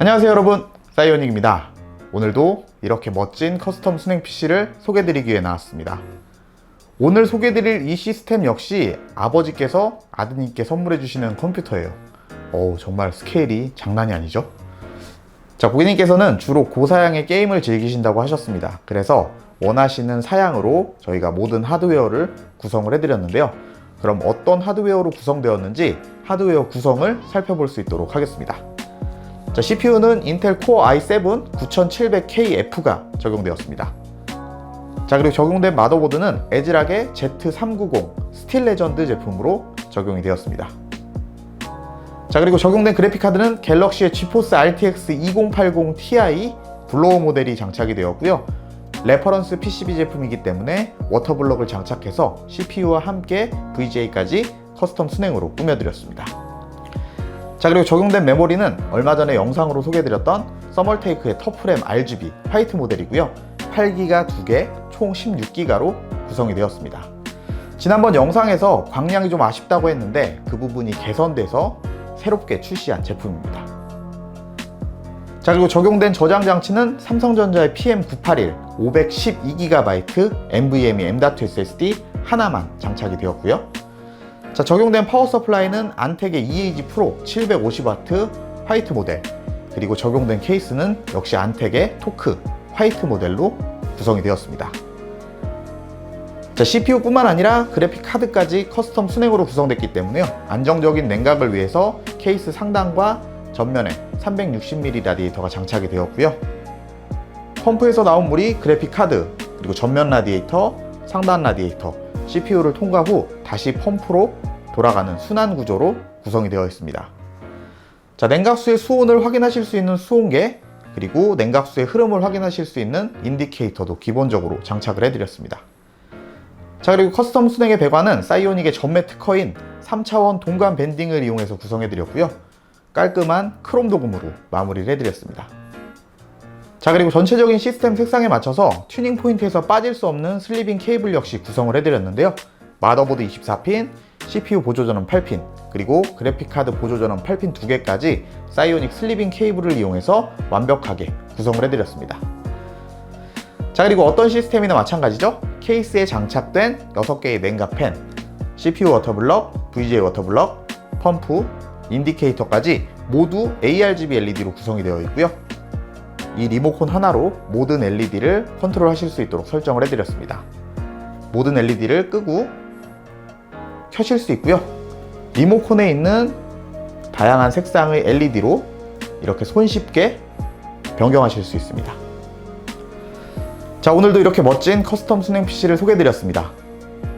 안녕하세요 여러분. 사이오닉입니다. 오늘도 이렇게 멋진 커스텀 순행 PC를 소개드리기 위해 나왔습니다. 오늘 소개드릴 이 시스템 역시 아버지께서 아드님께 선물해 주시는 컴퓨터예요. 어우 정말 스케일이 장난이 아니죠? 자 고객님께서는 주로 고사양의 게임을 즐기신다고 하셨습니다. 그래서 원하시는 사양으로 저희가 모든 하드웨어를 구성을 해드렸는데요. 그럼 어떤 하드웨어로 구성되었는지 하드웨어 구성을 살펴볼 수 있도록 하겠습니다 자, CPU는 인텔 코어 i7 9700KF가 적용되었습니다. 자, 그리고 적용된 마더보드는 에즈락의 Z390 스틸 레전드 제품으로 적용이 되었습니다. 자, 그리고 적용된 그래픽카드는 갤럭시의 지포스 RTX 2080 Ti 블로우 모델이 장착이 되었고요. 레퍼런스 PCB 제품이기 때문에 워터블럭을 장착해서 CPU와 함께 VGA까지 커스텀 순행으로 꾸며드렸습니다. 자 그리고 적용된 메모리는 얼마 전에 영상으로 소개해드렸던 서멀테이크의 터프램 RGB 화이트 모델이고요. 8기가 2개 총 16기가로 구성이 되었습니다. 지난번 영상에서 광량이 좀 아쉽다고 했는데 그 부분이 개선돼서 새롭게 출시한 제품입니다. 자 그리고 적용된 저장 장치는 삼성전자의 PM981 512GB NVMe M.2 SSD 하나만 장착이 되었고요 자, 적용된 파워 서플라이는 안텍의 EAG 프로 750W 화이트 모델 그리고 적용된 케이스는 역시 안텍의 토크 화이트 모델로 구성이 되었습니다. 자, CPU뿐만 아니라 그래픽 카드까지 커스텀 순행으로 구성됐기 때문에요. 안정적인 냉각을 위해서 케이스 상단과 전면에 360mm 라디에이터가 장착이 되었고요. 펌프에서 나온 물이 그래픽 카드, 그리고 전면 라디에이터, 상단 라디에이터, CPU를 통과 후 다시 펌프로 돌아가는 순환 구조로 구성이 되어 있습니다. 자, 냉각수의 수온을 확인하실 수 있는 수온계, 그리고 냉각수의 흐름을 확인하실 수 있는 인디케이터도 기본적으로 장착을 해드렸습니다. 자, 그리고 커스텀 순행의 배관은 사이오닉의 전매 특허인 3차원 동관 밴딩을 이용해서 구성해드렸고요. 깔끔한 크롬 도금으로 마무리를 해드렸습니다. 자 그리고 전체적인 시스템 색상에 맞춰서 튜닝 포인트에서 빠질 수 없는 슬리빙 케이블 역시 구성을 해드렸는데요. 마더보드 24핀, CPU 보조전원 8핀, 그리고 그래픽카드 보조전원 8핀 2개까지 사이오닉 슬리빙 케이블을 이용해서 완벽하게 구성을 해드렸습니다. 자 그리고 어떤 시스템이나 마찬가지죠? 케이스에 장착된 6개의 냉각 팬 CPU 워터블럭, VGA 워터블럭, 펌프, 인디케이터까지 모두 ARGB LED로 구성이 되어 있고요 이 리모컨 하나로 모든 LED를 컨트롤 하실 수 있도록 설정을 해드렸습니다. 모든 LED를 끄고 켜실 수 있고요. 리모컨에 있는 다양한 색상의 LED로 이렇게 손쉽게 변경하실 수 있습니다. 자, 오늘도 이렇게 멋진 커스텀 순행 PC를 소개해드렸습니다.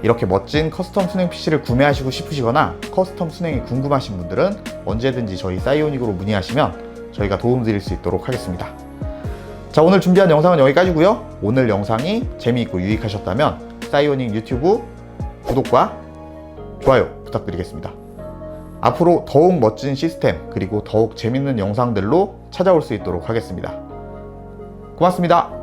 이렇게 멋진 커스텀 순행 PC를 구매하시고 싶으시거나 커스텀 순행이 궁금하신 분들은 언제든지 저희 사이오닉으로 문의하시면 저희가 도움드릴 수 있도록 하겠습니다. 자 오늘 준비한 영상은 여기까지고요. 오늘 영상이 재미있고 유익하셨다면 사이오닉 유튜브 구독과 좋아요 부탁드리겠습니다. 앞으로 더욱 멋진 시스템 그리고 더욱 재밌는 영상들로 찾아올 수 있도록 하겠습니다. 고맙습니다